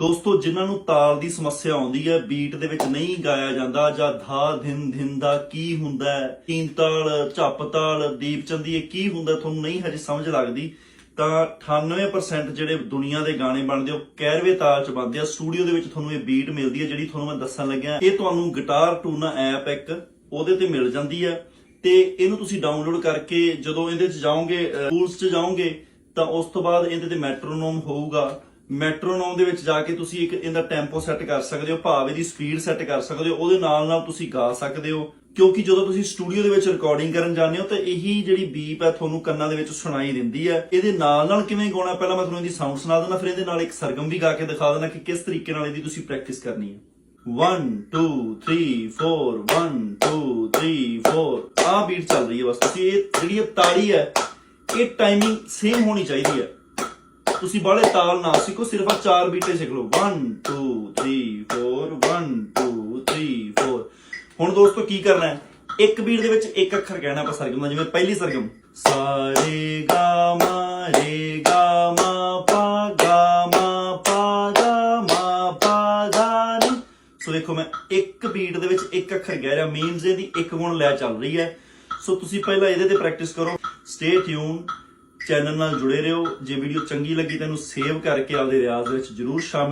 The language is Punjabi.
ਦੋਸਤੋ, ਜਿਨ੍ਹਾਂ ਨੂੰ ਤਾਲ ਦੀ ਸਮੱਸਿਆ ਆਉਂਦੀ ਹੈ, ਬੀਟ ਦੇ ਵਿੱਚ ਨਹੀਂ ਗਾਇਆ ਜਾਂਦਾ ਜਾਂ ਧਾ ਧਿਨ ਧਿਨ ਦਾ ਕੀ ਹੁੰਦਾ ਹੈ, ਤੀਨ ਤਾਲ, ਝੱਪ ਤਾਲ, ਦੀਪ ਚੰਦੀ, ਇਹ ਕੀ ਹੁੰਦਾ ਤੁਹਾਨੂੰ ਨਹੀਂ ਹਜੇ ਸਮਝ ਲੱਗਦੀ, ਤਾਂ 98% ਜਿਹੜੇ ਦੁਨੀਆ ਦੇ ਗਾਣੇ ਬਣਦੇ ਉਹ 11ਵੇਂ ਤਾਲ ਚ ਬਣਦੇ ਆ। ਸਟੂਡੀਓ ਦੇ ਵਿੱਚ ਤੁਹਾਨੂੰ ਇਹ ਬੀਟ ਮਿਲਦੀ ਹੈ, ਜਿਹੜੀ ਤੁਹਾਨੂੰ ਮੈਂ ਦੱਸਣ ਲੱਗਿਆ। ਇਹ ਤੁਹਾਨੂੰ ਗਿਟਾਰ ਟੂਨਾ ਐਪ ਇੱਕ, ਉਹਦੇ ਤੇ ਮਿਲ ਜਾਂਦੀ ਹੈ। ਤੇ ਇਹਨੂੰ ਤੁਸੀਂ ਡਾਊਨਲੋਡ ਕਰਕੇ ਜਦੋਂ ਇਹਦੇ ਚ ਜਾਓਗੇ ਟੂਲਸ ਚ ਜਾਓਗੇ, ਤਾਂ ਉਸ ਤੋਂ ਬਾਅਦ ਇਹਦੇ ਤੇ ਮੈਟਰੋਨੋਮ ਹੋਊਗਾ। ਮੈਟਰੋਨੋਮ ਦੇ ਵਿੱਚ ਜਾ ਕੇ ਤੁਸੀਂ ਇੱਕ ਇਹਦਾ ਟੈਂਪੋ ਸੈੱਟ ਕਰ ਸਕਦੇ ਹੋ, ਭਾਵ ਇਹਦੀ ਸਪੀਡ ਸੈੱਟ ਕਰ ਸਕਦੇ ਹੋ, ਉਹਦੇ ਨਾਲ ਨਾਲ ਤੁਸੀਂ ਗਾ ਸਕਦੇ ਹੋ। ਕਿਉਂਕਿ ਜਦੋਂ ਤੁਸੀਂ ਸਟੂਡੀਓ ਦੇ ਵਿੱਚ ਰਿਕਾਰਡਿੰਗ ਕਰਨ ਜਾਂਦੇ ਹੋ, ਤਾਂ ਇਹੀ ਜਿਹੜੀ ਬੀਪ ਹੈ ਤੁਹਾਨੂੰ ਕੰਨਾਂ ਦੇ ਵਿੱਚ ਸੁਣਾਈ ਦਿੰਦੀ ਹੈ। ਇਹਦੇ ਨਾਲ ਨਾਲ ਕਿਵੇਂ ਗਾਉਣਾ, ਪਹਿਲਾਂ ਮੈਂ ਤੁਹਾਨੂੰ ਇਹਦੀ ਸਾਊਂਡ ਸੁਣਾ ਦਿੰਦਾ, ਫਿਰ ਇਹਦੇ ਨਾਲ ਇੱਕ ਸਰਗਮ ਵੀ ਗਾ ਕੇ ਦਿਖਾ ਦਿੰਦਾ ਕਿ ਕਿਸ ਤਰੀਕੇ ਨਾਲ ਇਹਦੀ ਤੁਸੀਂ ਪ੍ਰੈਕਟਿਸ ਕਰਨੀ ਹੈ। 1 2 3 4 1 2 3 4 ਆਹ ਬੀਟ ਚੱਲ ਰਹੀ ਹੈ ਬਸ, ਤੁਸੀਂ ਇਹ ਜਿਹੜੀ ਇਹ ਤਾੜੀ ਹੈ, ਇਹ ਟਾਈਮਿੰਗ ਸੇਮ ਹੋਣੀ ਚਾਹੀਦੀ ਹੈ। ਤੁਸੀਂ ਬਾਹਲੇ ਤਾਲ ਨਾ ਸਿੱਖੋ, ਸਿਰਫ ਆ ਚਾਰ ਬੀਟੇ ਸਿੱਖ ਲਓ। 1 2 3 4 1 2 3 4 ਹੁਣ ਦੋਸਤੋ ਕੀ ਕਰਨਾ ਹੈ? ਇੱਕ ਬੀਟ ਦੇ ਵਿੱਚ ਇੱਕ ਅੱਖਰ ਕਹਿਣਾ ਆਪਾਂ ਸਰਗਮ ਦਾ ਜਿਵੇਂ ਪਹਿਲੀ ਸਰਗਮ। ਸਾ ਰੇ ਗਾ ਮਾ ਰੇ ਗਾ ਮਾ ਪਾ ਗਾ ਮਾ ਪਾ ਗਾ ਮਾ ਪਾ ਗਾ ਨੀ ਸੋ ਦੇਖੋ ਮੈਂ ਇੱਕ ਬੀਟ ਦੇ ਵਿੱਚ ਇੱਕ ਅੱਖਰ ਕਹਿ ਰਿਹਾ ਮੀਨਸ ਇਹਦੀ ਇੱਕ ਗੁਣ ਲੈ ਚੱਲ ਰਹੀ ਹੈ। ਸੋ ਤੁਸੀਂ ਪਹਿਲਾਂ ਇਹਦੇ ਤੇ ਪ੍ਰੈਕਟਿਸ ਕਰੋ। ਸਟੇ ਟਿਊਨ ਚੈਨਲ ਨਾਲ ਜੁੜੇ ਰਹੋ। ਜੇ ਵੀਡੀਓ ਚੰਗੀ ਲੱਗੀ ਤਾਂ ਇਹਨੂੰ ਸੇਵ ਕਰਕੇ ਆਪਦੇ ਰਿਆਜ਼ ਵਿੱਚ ਜਰੂਰ ਸ਼ਾਮਿਲ